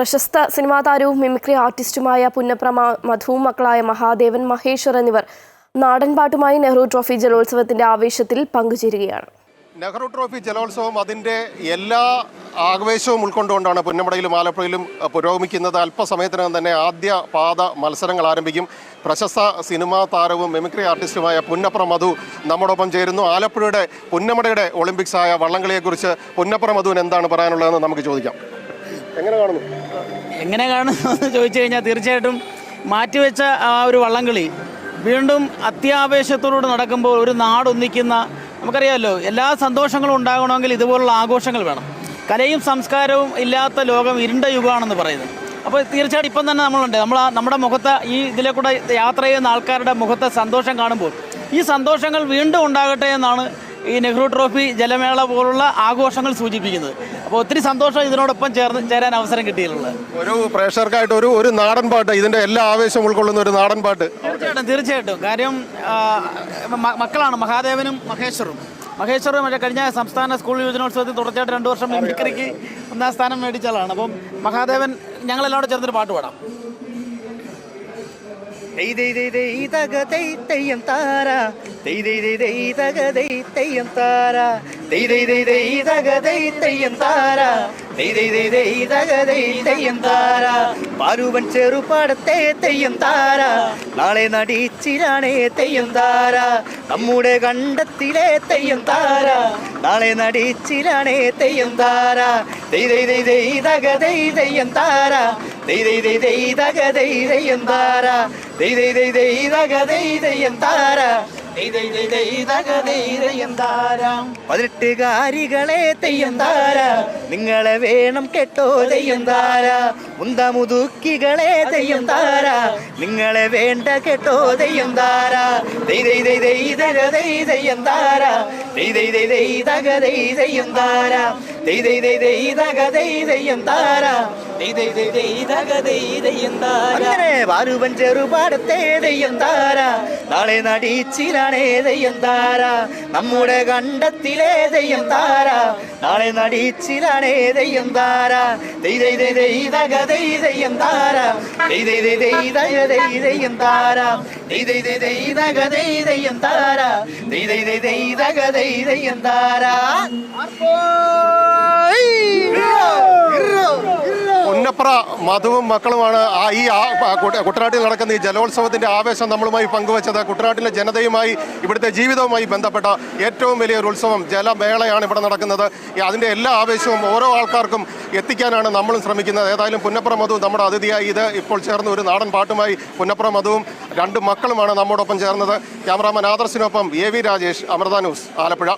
പ്രശസ്ത സിനിമാ താരവും മിമിക്രി ആർട്ടിസ്റ്റുമായ പുന്നപ്ര മധുവും മക്കളായ മഹാദേവൻ മഹേശ്വർ എന്നിവർ നാടൻപാട്ടുമായി നെഹ്റു ട്രോഫി ജലോത്സവത്തിന്റെ ആവേശത്തിൽ പങ്കുചേരുകയാണ്. നെഹ്റു ട്രോഫി ജലോത്സവം അതിന്റെ എല്ലാ ആവേശവും ഉൾക്കൊണ്ടുകൊണ്ടാണ് പുന്നമടയിലും ആലപ്പുഴയിലും പുരോഗമിക്കുന്നത്. അല്പസമയത്തിനകം തന്നെ ആദ്യ പാത മത്സരങ്ങൾ ആരംഭിക്കും. പ്രശസ്ത സിനിമാ താരവും മിമിക്രി ആർട്ടിസ്റ്റുമായ പുന്നപ്ര മധു നമ്മോടൊപ്പം ചേരുന്നു. ആലപ്പുഴയുടെ പുന്നമടയുടെ ഒളിമ്പിക്സായ വള്ളംകളിയെക്കുറിച്ച് പുന്നപ്ര മധുവിന് എന്താണ് പറയാനുള്ളതെന്ന് നമുക്ക് ചോദിക്കാം. എങ്ങനെ കാണുന്നു? എങ്ങനെ കാണുന്നു ചോദിച്ചു കഴിഞ്ഞാൽ തീർച്ചയായിട്ടും മാറ്റിവെച്ച ആ ഒരു വള്ളംകളി വീണ്ടും അത്യാവേശത്തോടുകൂടി നടക്കുമ്പോൾ ഒരു നാടൊന്നിക്കുന്ന നമുക്കറിയാമല്ലോ എല്ലാ സന്തോഷങ്ങളും ഉണ്ടാകണമെങ്കിൽ ഇതുപോലുള്ള ആഘോഷങ്ങൾ വേണം. കലയും സംസ്കാരവും ഇല്ലാത്ത ലോകം ഇരുണ്ട യുഗമാണെന്ന് പറയുന്നത് അപ്പോൾ തീർച്ചയായിട്ടും ഇപ്പം തന്നെ നമ്മളുണ്ട്. നമ്മൾ നമ്മുടെ മുഖത്ത് ഈ ഇതിലെ കൂടെ യാത്ര ചെയ്യുന്ന ആൾക്കാരുടെ മുഖത്തെ സന്തോഷം കാണുമ്പോൾ ഈ സന്തോഷങ്ങൾ വീണ്ടും ഉണ്ടാകട്ടെ എന്നാണ് ഈ നെഹ്റു ട്രോഫി ജലമേള പോലുള്ള ആഘോഷങ്ങൾ സൂചിപ്പിക്കുന്നത്. അപ്പോൾ ഒത്തിരി സന്തോഷം ഇതിനോടൊപ്പം ചേർന്ന് ചേരാൻ അവസരം കിട്ടിയിട്ടുള്ളത്. ഒരു പ്രേക്ഷകർക്കായിട്ട് ഒരു ഒരു നാടൻ പാട്ട് ഇതിന്റെ എല്ലാ ആവേശം ഉൾക്കൊള്ളുന്ന ഒരു നാടൻ പാട്ട്. തീർച്ചയായിട്ടും തീർച്ചയായിട്ടും. കാര്യം മക്കളാണ് മഹാദേവനും മഹേശ്വറും. മഹേശ്വറും മറ്റേ കഴിഞ്ഞ സംസ്ഥാന സ്കൂൾ യുവജനോത്സവത്തിൽ തുടർച്ചയായിട്ട് രണ്ട് വർഷം മിമിക്രിക്ക് ഒന്നാം സ്ഥാനം മേടിച്ചാലാണ് അപ്പം മഹാദേവൻ ഞങ്ങളെല്ലാം കൂടെ ചേർന്നൊരു പാട്ട് പാടാം. ദൈ ദൈ ദൈ ദൈ തക ദൈ തെയ്യം താര. ദൈ ദൈ ദൈ ദൈ തക ദൈ തെയ്യം താര ദൈ ദൈ ദൈ ദൈ തക ദൈ തെയ്യം താര ദൈ ദൈ ദൈ ദൈ തക ദൈ തെയ്യം താര പാരുവൻ ചെറുപാടത്തെ തെയ്യം താര നാളെ നടിച്ചിരാണേ തെയ്യം താര നമ്മുടെ കണ്ടത്തിലെ തെയ്യം താര നാളെ നടിച്ചിരാണേ തെയ്യം താര ദൈ ദൈ ദൈ ദൈ തക ദൈ തെയ്യം താര ദൈ ദൈ ദൈ ദൈ തക ദൈ തെയ്യം താര ദൈ ദൈ ദൈ ദൈ തക ദൈ തെയ്യം താര പതിനെട്ടുകാരികളെ തെയ്യം താര നിങ്ങളെ വേണം കേട്ടോ തെയ്യം താര മുന്ത മുതുക്കികളെ തെയ്യം താര നിങ്ങളെ വേണ്ട കേട്ടോ തെയ്യം താര ദൈ ദൈ അങ്ങനെ വാരുവൻ ചെറുപാടത്തെ തെയ്യം താര നാളെ നടിച്ചിലാണേ ദയ്യം താര നമ്മുടെ കണ്ടത്തിലെ ദയ്യം താര നാളെ നടിച്ചിലാണേ ദയ്യം താര ദൈ ദൈ ദൈ ദൈ തക ദൈ തെയ്യം താര ദൈ ദൈ ദൈ ദൈ തക ദൈ തെയ്യം താര ദൈ ദൈ ദൈ ദൈ തക ദൈ തെയ്യം താര ദൈ ദൈ ദൈ ദൈ തക ദൈ തെയ്യം താര പുന്നപ്ര മധുവും മക്കളുമാണ് ആ ഈ കുട്ടനാട്ടിൽ നടക്കുന്ന ഈ ജലോത്സവത്തിന്റെ ആവേശം നമ്മളുമായി പങ്കുവച്ചത് കുട്ടനാട്ടിലെ ജനതയുമായി ഇവിടുത്തെ ജീവിതവുമായി ബന്ധപ്പെട്ട ഏറ്റവും വലിയൊരു ഉത്സവം ജലമേളയാണ് ഇവിടെ നടക്കുന്നത്. അതിന്റെ എല്ലാ ആവേശവും ഓരോ ആൾക്കാർക്കും എത്തിക്കാനാണ് നമ്മളും ശ്രമിക്കുന്നത്. ഏതായാലും പുന്നപ്ര മധു നമ്മുടെ അതിഥിയായി ഇത് ഇപ്പോൾ ചേർന്ന് ഒരു നാടൻ പാട്ടുമായി പുന്നപ്ര മധുവും രണ്ട് മക്കളുമാണ് നമ്മോടൊപ്പം ചേർന്നത്. ക്യാമറാമാൻ ആദർശിനൊപ്പം എ രാജേഷ് അമൃത ന്യൂസ് ആലപ്പുഴ.